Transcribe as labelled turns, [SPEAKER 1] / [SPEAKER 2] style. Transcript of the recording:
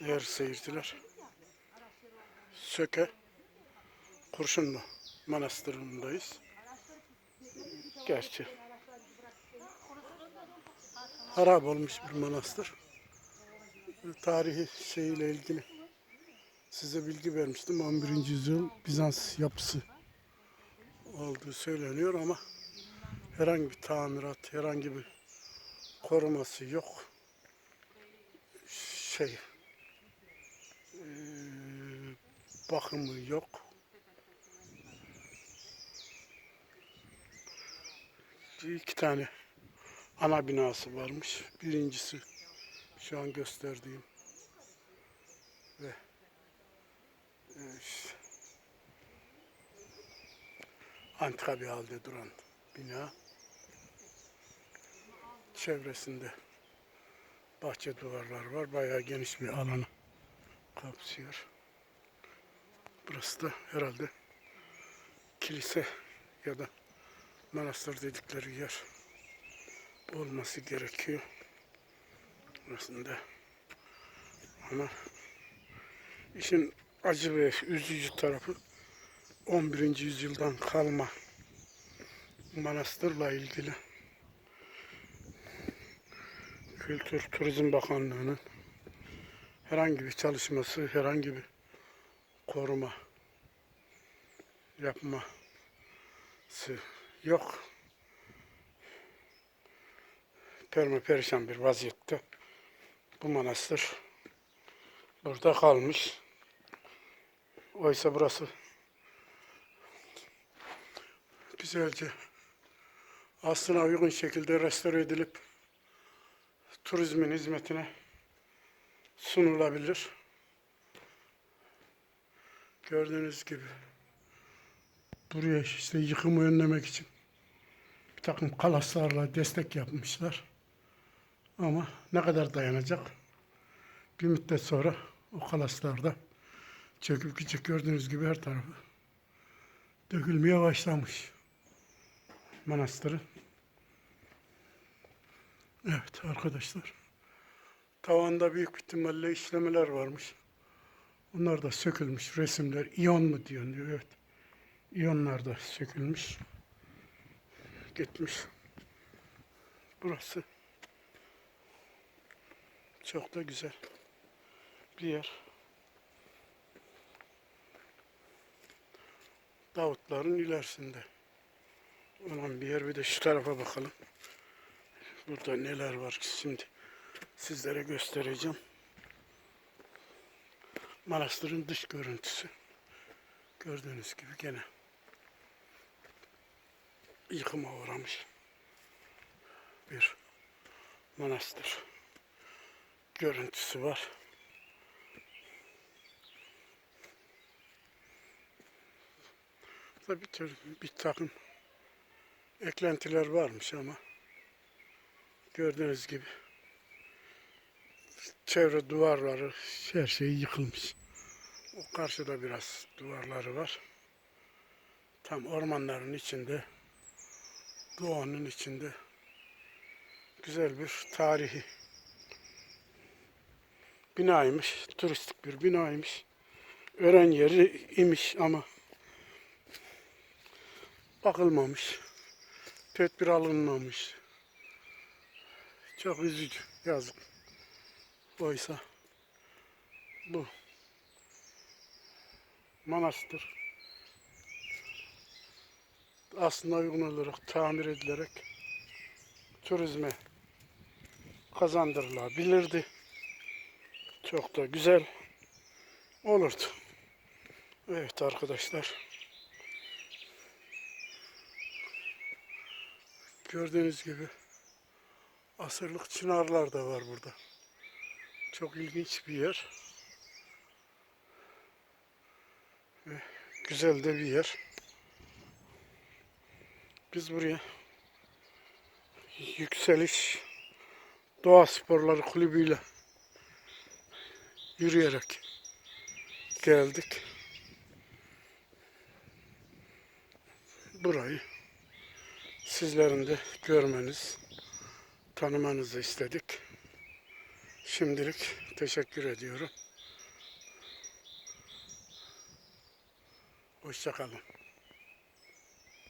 [SPEAKER 1] Değerli seyirciler, Söke Kurşunlu Manastırı'ndayız. Gerçi harap olmuş bir manastır. Tarihi şeyiyle ilgili size bilgi vermiştim. 11. yüzyıl Bizans yapısı olduğu söyleniyor ama herhangi bir tamirat, herhangi bir koruması yok. Şey, eee, bakımı yok. İki tane ana binası varmış. Birincisi şu an gösterdiğim ve işte antika bir halde duran bina. Çevresinde bahçe duvarlar var. Bayağı geniş bir alanı kapsıyor. Burası da herhalde kilise ya da manastır dedikleri yer olması gerekiyor. Burasında ama işin acı ve üzücü tarafı 11. yüzyıldan kalma manastırla ilgili Kültür Turizm Bakanlığı'nın herhangi bir çalışması, herhangi bir koruma yapması yok. Perme perişan bir vaziyette bu manastır burada kalmış. Oysa burası güzelce aslına uygun şekilde restore edilip turizmin hizmetine sunulabilir. Gördüğünüz gibi buraya işte yıkımı önlemek için bir takım kalaslarla destek yapmışlar. Ama ne kadar dayanacak? Bir müddet sonra o kalaslar da çöküp gidecek. Gördüğünüz gibi her tarafı dökülmeye başlamış manastırın. Evet arkadaşlar. Tavanda büyük bir ihtimalle işlemeler varmış. Bunlar da sökülmüş resimler. İyon mu diyor diyor. Evet. İyonlar da sökülmüş. Gitmiş. Burası çok da güzel bir yer. Davutların ilerisinde olan bir yer. Bir de şu tarafa bakalım. Burada neler var şimdi sizlere göstereceğim. Manastırın dış görüntüsü. Gördüğünüz gibi gene yıkıma uğramış bir manastır görüntüsü var. Burada bir, tür, bir takım eklentiler varmış ama gördüğünüz gibi çevre duvarları her şey yıkılmış. O karşıda biraz duvarları var. Tam ormanların içinde doğanın içinde güzel bir tarihi binaymış. Turistik bir binaymış. Öğren yeri imiş ama bakılmamış. Tedbir alınmamış. Çok üzücü. Yazık. Oysa bu manastır aslında uygun olarak tamir edilerek turizme kazandırılabilirdi. Çok da güzel olurdu. Evet arkadaşlar. Gördüğünüz gibi asırlık çınarlar da var burada. Çok ilginç bir yer. Ve güzel de bir yer. Biz buraya Yükseliş Doğa Sporları Kulübü'yle yürüyerek geldik. Burayı sizlerin de görmeniz, tanımanızı istedik. Şimdilik teşekkür ediyorum. Hoşçakalın.